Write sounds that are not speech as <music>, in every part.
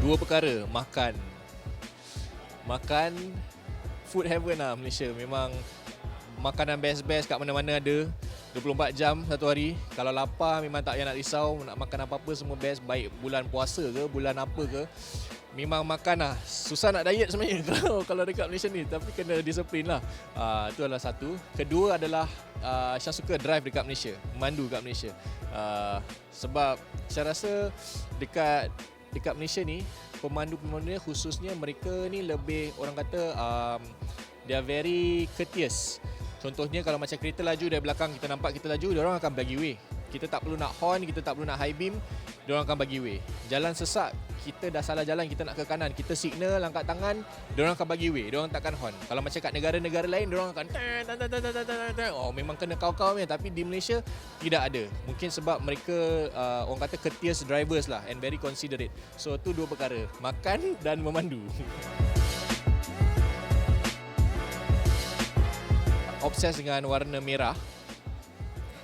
dua perkara makan. Makan food heaven lah Malaysia. Memang makanan best-best kat mana-mana ada. 24 jam satu hari. Kalau lapar memang tak payah nak risau nak makan apa-apa semua best. Baik bulan puasa ke bulan apa ke. Memang makan lah. Susah nak diet sebenarnya <laughs> kalau kalau dekat Malaysia ni. Tapi kena disiplin lah. Uh, itu adalah satu. Kedua adalah uh, Syah suka drive dekat Malaysia. Memandu dekat Malaysia. Uh, sebab saya rasa dekat dekat Malaysia ni pemandu-pemandu ni khususnya mereka ni lebih orang kata um, they are very courteous Contohnya kalau macam kereta laju dari belakang kita nampak kita laju, dia orang akan bagi way. Kita tak perlu nak horn, kita tak perlu nak high beam, dia orang akan bagi way. Jalan sesak, kita dah salah jalan, kita nak ke kanan, kita signal, angkat tangan, dia orang akan bagi way. Dia orang takkan horn. Kalau macam kat negara-negara lain, dia orang akan oh memang kena kau-kau ni, tapi di Malaysia tidak ada. Mungkin sebab mereka uh, orang kata courteous drivers lah and very considerate. So tu dua perkara, makan dan memandu. <laughs> obses dengan warna merah.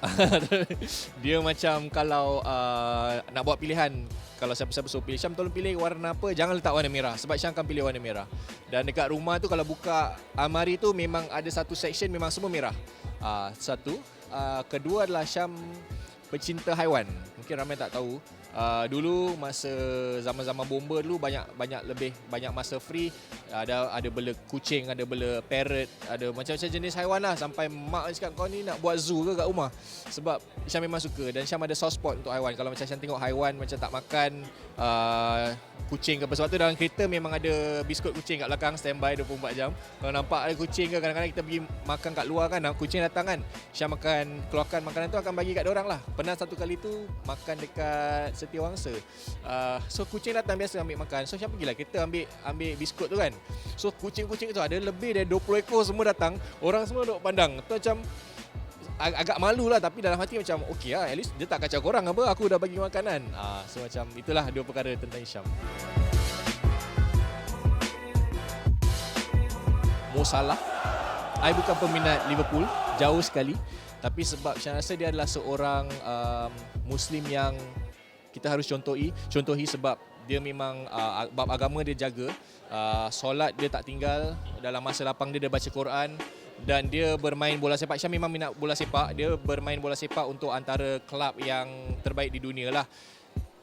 <laughs> dia macam kalau uh, nak buat pilihan kalau siapa-siapa suruh pilih Syam tolong pilih warna apa? Jangan letak warna merah. Sebab Syam akan pilih warna merah. Dan dekat rumah tu kalau buka almari tu memang ada satu section memang semua merah. Uh, satu. Uh, kedua adalah Syam pecinta haiwan mungkin ramai tak tahu. Uh, dulu masa zaman-zaman bomba dulu banyak banyak lebih banyak masa free. Ada ada bela kucing ada bela parrot ada macam-macam jenis haiwan lah. Sampai mak cakap kau ni nak buat zoo ke kat rumah? Sebab Syam memang suka dan Syam ada soft spot untuk haiwan. Kalau macam Syam tengok haiwan macam tak makan uh, kucing ke sebab tu dalam kereta memang ada biskut kucing kat belakang standby 24 jam. Kalau nampak ada kucing ke kadang-kadang kita pergi makan kat luar kan kucing datang kan. Syam makan keluarkan makanan tu akan bagi kat orang lah. Pernah satu kali tu makan dekat setiawangsa. Uh, so kucing datang biasa ambil makan. So siapa pergilah kita ambil ambil biskut tu kan. So kucing-kucing tu ada lebih dari 20 ekor semua datang. Orang semua duk pandang. Tu macam ag- agak malu lah tapi dalam hati macam okey lah at least dia tak kacau korang apa aku dah bagi makanan. Uh, so macam itulah dua perkara tentang Isham. Mo Salah. I bukan peminat Liverpool, jauh sekali. Tapi sebab saya rasa dia adalah seorang um, Muslim yang kita harus contohi contohi sebab dia memang uh, bab agama dia jaga. Uh, solat dia tak tinggal dalam masa lapang dia dia baca Quran dan dia bermain bola sepak. Syam memang minat bola sepak. Dia bermain bola sepak untuk antara kelab yang terbaik di dunia lah.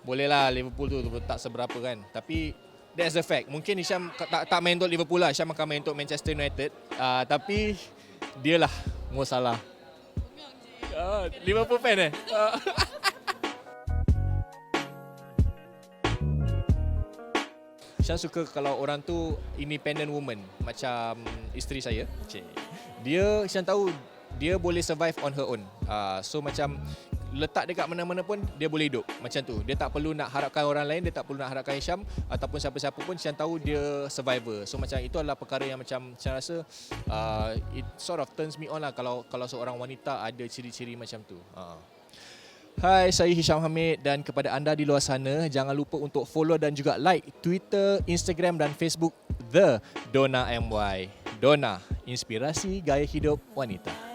Boleh lah Liverpool tu tak seberapa kan. Tapi that's the fact. Mungkin Hisham tak, tak main untuk Liverpool lah. Hisham akan main untuk Manchester United. Uh, tapi dia lah Mo Salah uh, Liverpool fan eh uh. Syam suka kalau orang tu independent woman macam isteri saya. Cik. Dia Syam tahu dia boleh survive on her own. Uh, so macam letak dekat mana-mana pun dia boleh hidup macam tu. Dia tak perlu nak harapkan orang lain, dia tak perlu nak harapkan Syam ataupun siapa-siapa pun Syam tahu dia survivor. So macam itu adalah perkara yang macam Syam rasa uh, it sort of turns me on lah kalau kalau seorang wanita ada ciri-ciri macam tu. Uh. Hai, saya Hisham Hamid dan kepada anda di luar sana, jangan lupa untuk follow dan juga like Twitter, Instagram dan Facebook The Dona MY. Dona, inspirasi gaya hidup wanita.